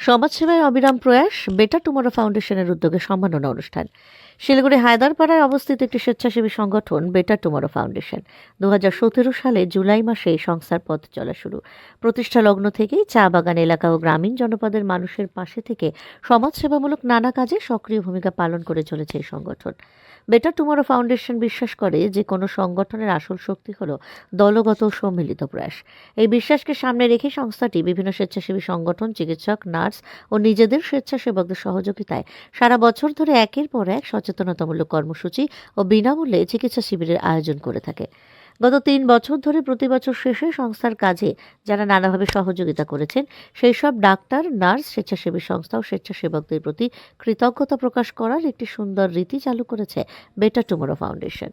সমাজসেবায় অবিরাম প্রয়াস better tomorrow ফাউন্ডেশনের উদ্যোগে সম্মাননা অনুষ্ঠান। শিলিগুড়ি হায়দারপাড়ায় অবস্থিত একটি স্বেচ্ছাসেবী সংগঠন বেটার টুমোরো ফাউন্ডেশন। দু সালে জুলাই মাসে এই সংস্থার পথ চলা শুরু। প্রতিষ্ঠা লগ্ন থেকেই চা বাগান এলাকা ও গ্রামীণ জনপদের মানুষের পাশে থেকে সমাজসেবামূলক নানা কাজে সক্রিয় ভূমিকা পালন করে চলেছে এই সংগঠন। বেটার টুমারো ফাউন্ডেশন বিশ্বাস করে যে কোনো সংগঠনের আসল শক্তি হল দলগত সম্মিলিত প্রয়াস। এই বিশ্বাসকে সামনে রেখে সংস্থাটি বিভিন্ন স্বেচ্ছাসেবী সংগঠন, চিকিৎসক, নার্স ও নিজেদের স্বেচ্ছাসেবকদের সহযোগিতায় সারা বছর ধরে একের পর এক সচেতনতামূলক কর্মসূচি ও বিনামূল্যে চিকিৎসা শিবিরের আয়োজন করে থাকে। গত তিন বছর ধরে প্রতি বছর শেষে সংস্থার কাজে যারা নানাভাবে সহযোগিতা করেছেন, সেই সব ডাক্তার, নার্স, স্বেচ্ছাসেবী সংস্থা ও স্বেচ্ছাসেবকদের প্রতি কৃতজ্ঞতা প্রকাশ করার একটি সুন্দর রীতি চালু করেছে বেটার টুমোরো ফাউন্ডেশন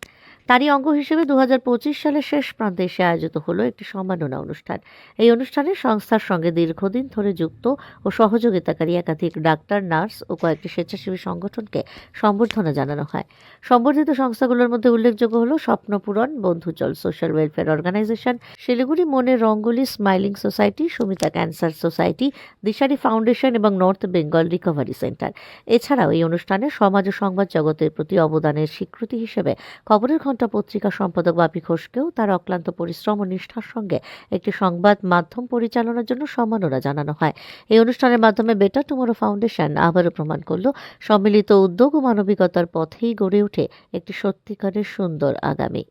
তারই অঙ্গ হিসেবে দু হাজার পঁচিশ সালের শেষ প্রান্তে এসে আয়োজিত হলো একটি সম্মাননা অনুষ্ঠান। এই অনুষ্ঠানে সংস্থার সঙ্গে দীর্ঘদিন ধরে যুক্ত ও সহযোগিতাকারী একাধিক ডাক্তার, নার্স ও কয়েকটি স্বেচ্ছাসেবী সংগঠনকে সম্বর্ধনা জানানো হয়। সম্বর্ধিত সংস্থাগুলোর মধ্যে উল্লেখযোগ্য হল Swapnapuran, Bandhuchal social welfare organisation, Siliguri মনের Rangoli smiling society, Sumita cancer society, Dishari foundation এবং নর্থ বেঙ্গল রিকভারি সেন্টার। এছাড়াও এই অনুষ্ঠানে সমাজ ও সংবাদ জগতের প্রতি অবদানের স্বীকৃতি হিসেবে খবরের ঘণ্টা পত্রিকা সম্পাদক বাপি ঘোষকেও তার অক্লান্ত পরিশ্রম ও নিষ্ঠার সঙ্গে একটি সংবাদ মাধ্যম পরিচালনার জন্য সম্মাননা জানানো হয়। এই অনুষ্ঠানের মাধ্যমে বেটার টুমোরো ফাউন্ডেশন আবারও প্রমাণ করল, সম্মিলিত উদ্যোগ ও মানবিকতার পথেই গড়ে ওঠে একটি সত্যিকারের সুন্দর আগামী।